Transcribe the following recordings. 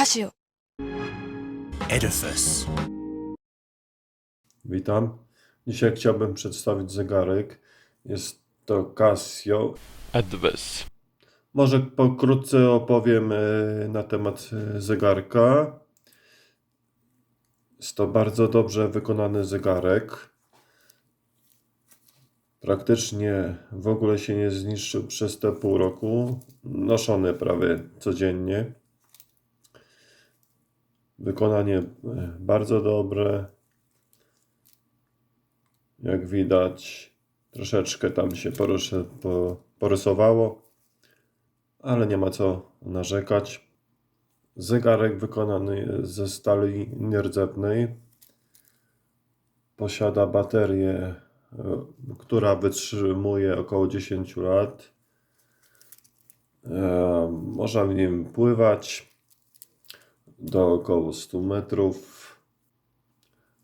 Casio. Edifice. Witam. Dzisiaj chciałbym przedstawić zegarek. Jest to Casio. Adves. Może pokrótce opowiem e, na temat e, zegarka. Jest to bardzo dobrze wykonany zegarek. Praktycznie w ogóle się nie zniszczył przez te pół roku. Noszony prawie codziennie. Wykonanie e, bardzo dobre. Jak widać, troszeczkę tam się poruszy, po, porysowało, ale nie ma co narzekać. Zegarek wykonany ze stali nierdzewnej. Posiada baterię, e, która wytrzymuje około 10 lat. E, Można w nim pływać do około 100 metrów.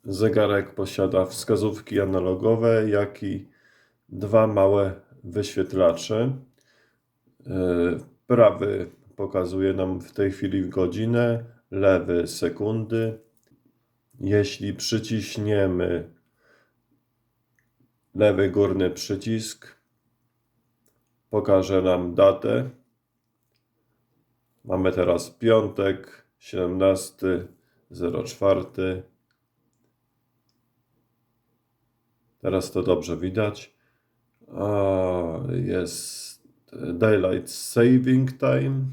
Zegarek posiada wskazówki analogowe, jak i dwa małe wyświetlacze. E, Prawy pokazuje nam w tej chwili godzinę, lewy sekundy. Jeśli przyciśniemy lewy górny przycisk, pokaże nam datę. Mamy teraz piątek, 17.04. Teraz to dobrze widać. A, Jest Daylight Saving Time,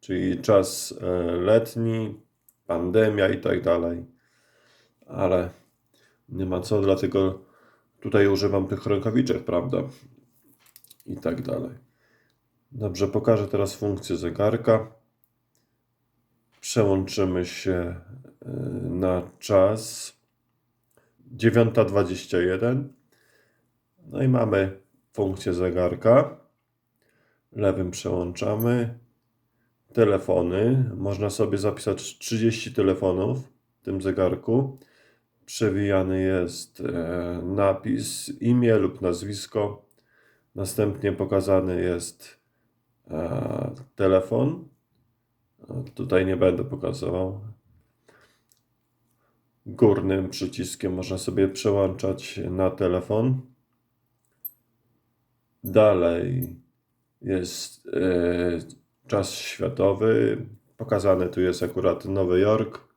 czyli czas e, letni, pandemia i tak dalej. Ale nie ma co, dlatego tutaj używam tych rękawiczek, prawda? I tak dalej. Dobrze, pokażę teraz funkcję zegarka. Przełączymy się e, na czas 9.21. No i mamy funkcję zegarka. Lewym przełączamy. Telefony. Można sobie zapisać 30 telefonów w tym zegarku. Przewijany jest e, napis, imię lub nazwisko. Następnie pokazany jest e, telefon. Tutaj nie będę pokazywał. Górnym przyciskiem można sobie przełączać na telefon. Dalej jest e, czas światowy. Pokazany tu jest akurat Nowy Jork.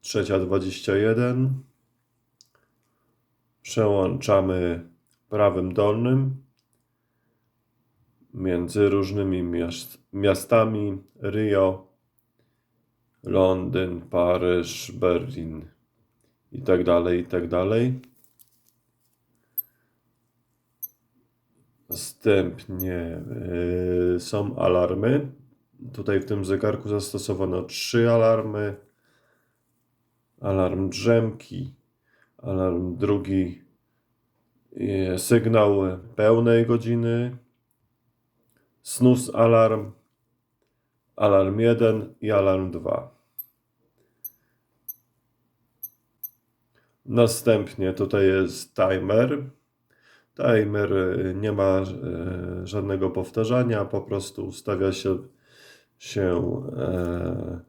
Trzecia 21. Przełączamy prawym dolnym między różnymi miast, miastami Rio, Londyn, Paryż, Berlin i tak dalej, i tak dalej. Następnie yy, są alarmy. Tutaj w tym zegarku zastosowano trzy alarmy. Alarm drzemki, alarm drugi, yy, sygnał pełnej godziny, snus alarm, alarm 1 i alarm 2. Następnie tutaj jest timer. Timer y, nie ma e, żadnego powtarzania, po prostu ustawia się, się e,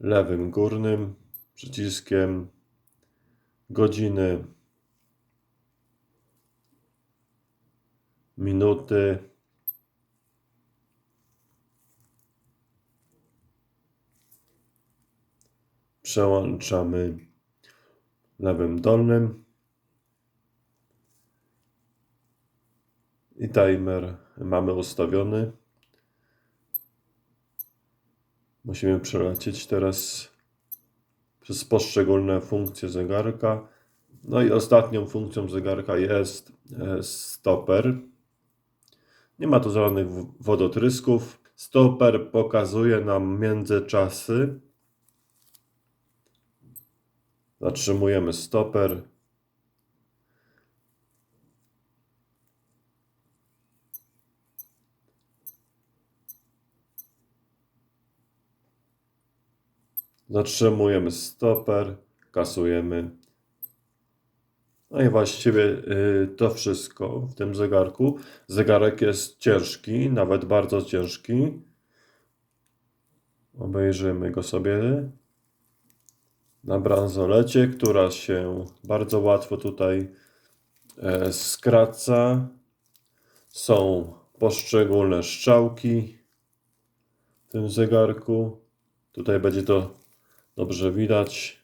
lewym górnym przyciskiem godziny, minuty. Przełączamy lewym dolnym. I timer mamy ustawiony. Musimy przelecieć teraz przez poszczególne funkcje zegarka. No i ostatnią funkcją zegarka jest e, stoper. Nie ma tu żadnych wodotrysków. Stoper pokazuje nam międzyczasy. Zatrzymujemy stoper. Zatrzymujemy stoper, kasujemy. No i właściwie y, to wszystko w tym zegarku. Zegarek jest ciężki, nawet bardzo ciężki. Obejrzymy go sobie na bransolecie, która się bardzo łatwo tutaj e, skraca. Są poszczególne strzałki w tym zegarku. Tutaj będzie to dobrze widać.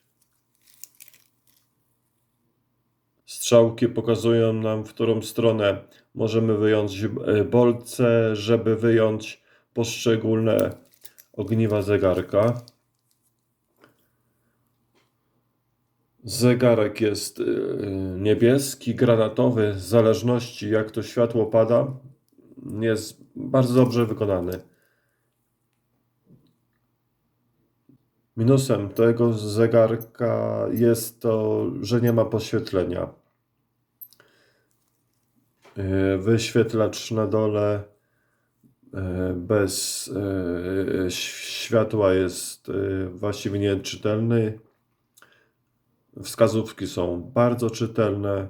Strzałki pokazują nam, w którą stronę możemy wyjąć e, bolce, żeby wyjąć poszczególne ogniwa zegarka. Zegarek jest y, niebieski, granatowy, w zależności jak to światło pada. Jest bardzo dobrze wykonany. Minusem tego zegarka jest to, że nie ma podświetlenia. Y, Wyświetlacz na dole y, bez światła jest właściwie nieczytelny. Wskazówki są bardzo czytelne.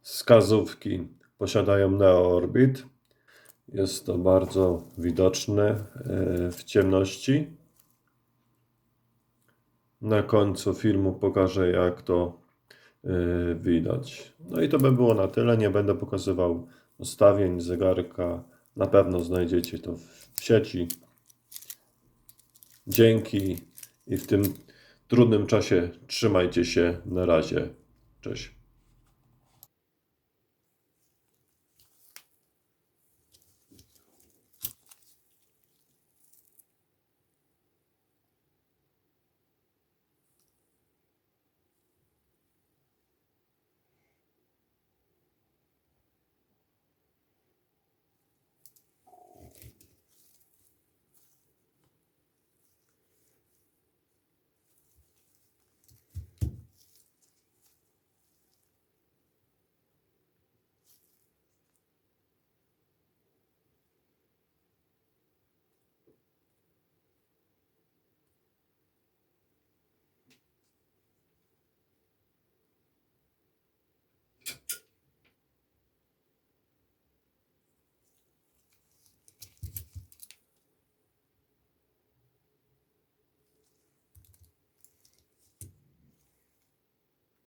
Wskazówki posiadają Neo Orbit. Jest to bardzo widoczne y, w ciemności. Na końcu filmu pokażę, jak to y, widać. No i to by było na tyle. Nie będę pokazywał ustawień zegarka. Na pewno znajdziecie to w sieci. Dzięki i w tym trudnym czasie trzymajcie się. Na razie. Cześć.